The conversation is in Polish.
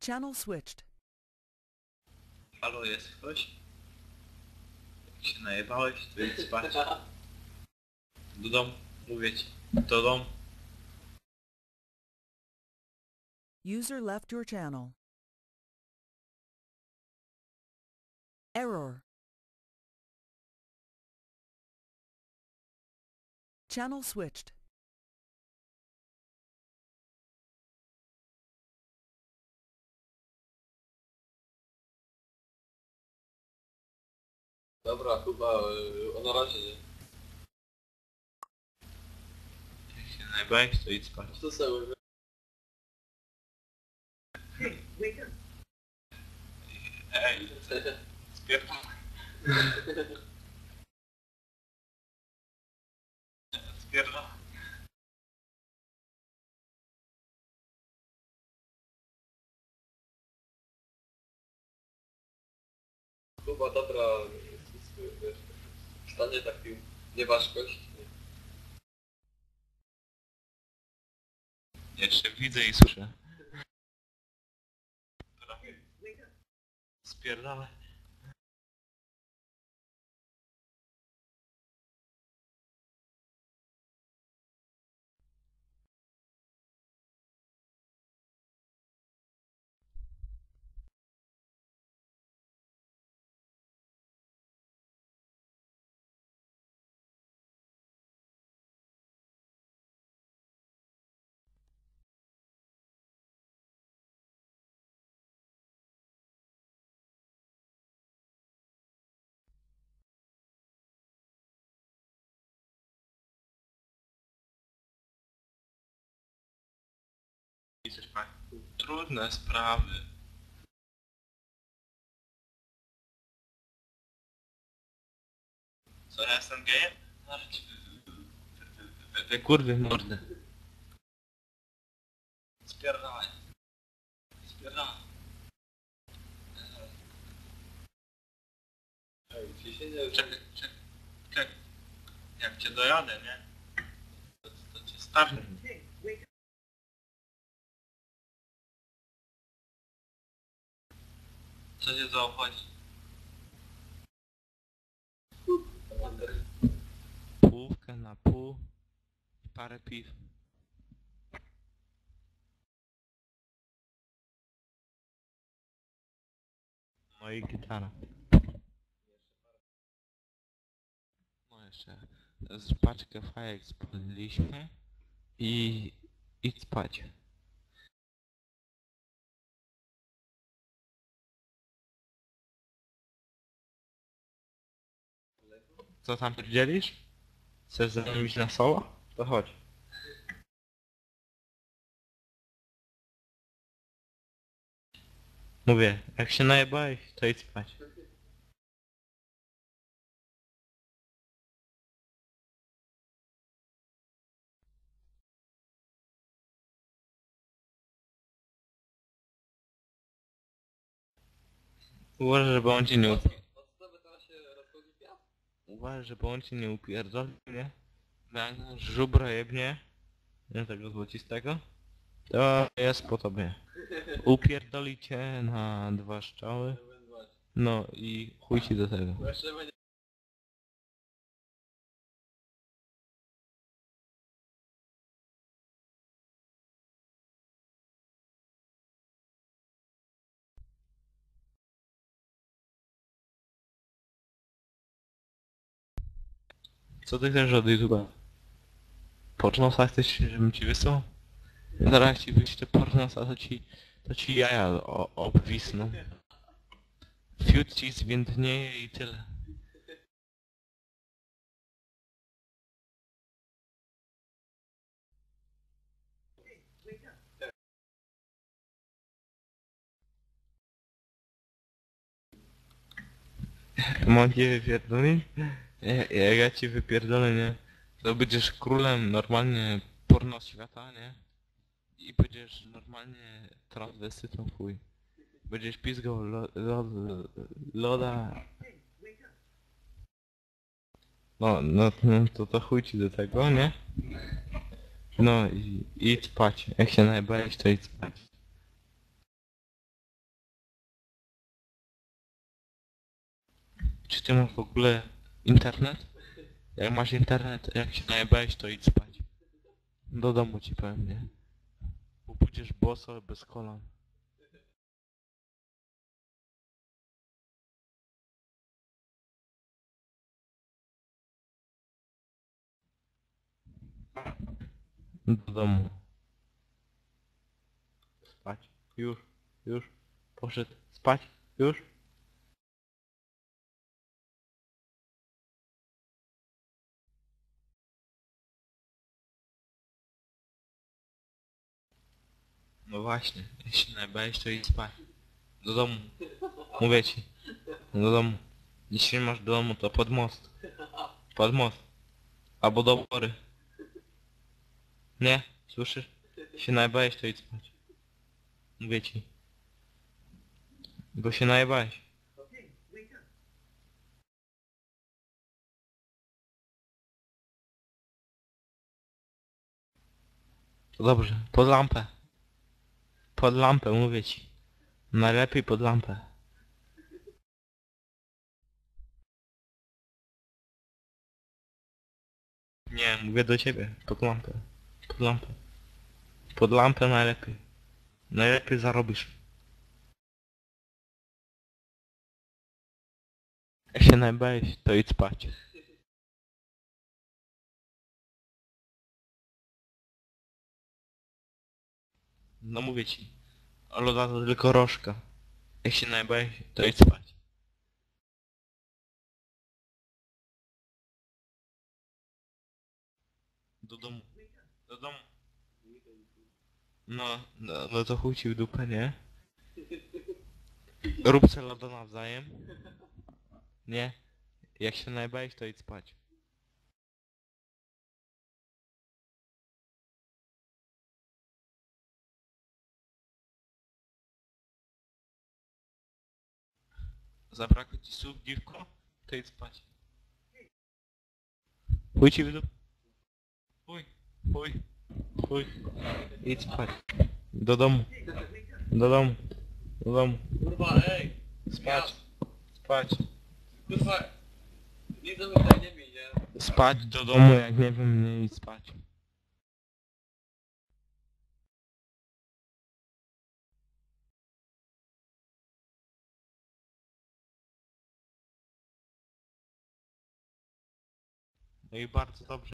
Channel switched. Halo, jest ktoś? Jak się najebałeś, to idź spać. Do domu, mówię ci. Do domu. User left your channel. Error. Channel switched. Dobra, chyba y, o na razie nie. Jak się najebałeś, to idź spać. Co sobie? Ej, spierdolę. Spierdolę. Chyba dobra, stanie taki nieważkość. Jeszcze widzę i słyszę. Dobra. Trudne sprawy. Co, ja jestem gejem? Zaraz ci wy- wy- wy- wy- kurwy. Czekaj, czekaj, czekaj. Jak cię dojadę, nie? To, to cię starnę. Co cię to obchodzi? Półkę na pół. Parę piw. No i gitara. No jeszcze z paczkę fajek spaliliśmy i idź spać. Co tam dzielisz? Chcesz zamienić na soła? To chodź. Mówię, jak się najebałeś, to idź spać. Uważaj, żeby on cię nie. Uważaj, żeby on cię nie upierdolił, nie? Jak żubra jebnie, nie tego złocistego, to jest po tobie. Upierdoli cię na dwa strzały, no i chuj ci do tego. Co ty chcesz od YouTube'a? Pornosa chcesz, żebym ci wysłał? Zaraz ci wyślę pornosa, to ci, to ci jaja o, obwisną. Fiut ci zwiędnieje i tyle. Mam cię wypierdolić? Nie, jak ja ci wypierdolę, nie? To będziesz królem normalnie porno świata, nie? I będziesz normalnie transwestytą chuj. Będziesz pizgał lo, lo, lo, loda... No, no, no to to chuj ci do tego, nie? No i idź spać. Jak się najbałeś, to idź spać. Czy ty masz w ogóle internet? Jak masz internet, jak się najebałeś, to idź spać. Do domu ci powiem, nie? Bo pójdziesz boso bez kolan. Do domu. Spać. Już. Już. Poszedł. Spać. Już. No właśnie, jeśli najbałeś to idź spać. Do domu. Mówię ci. Do domu. Jeśli nie masz do domu to pod most. Pod most. Albo do pory. Nie? Słyszysz? Się najbałeś to idź spać. Mówię ci. Bo się najebałeś. To dobrze. Pod lampę. Pod lampę, mówię ci. Najlepiej pod lampę. Nie, mówię do ciebie. Pod lampę. Pod lampę. Pod lampę najlepiej. Najlepiej zarobisz. Jak się najbałeś, to idź spać. No mówię ci. Loda to tylko rożka. Jak się najbałeś, to idź spać. Do domu. Do domu. No, no, no to chuj ci w dupę, nie? Rób se loda nawzajem. Nie? Jak się najbałeś, to idź spać. Zabrakło ci słów, dziwko? To idź spać. Chuj ci w dupę. Chuj, chuj, chuj. Idź spać. Do domu. Do domu. Do domu. Kurwa, ej! Spać. Spać. Kurwa! Mnie tutaj nie bij, nie? Spać do domu, jak nie wiem, nie idź spać. No i bardzo dobrze.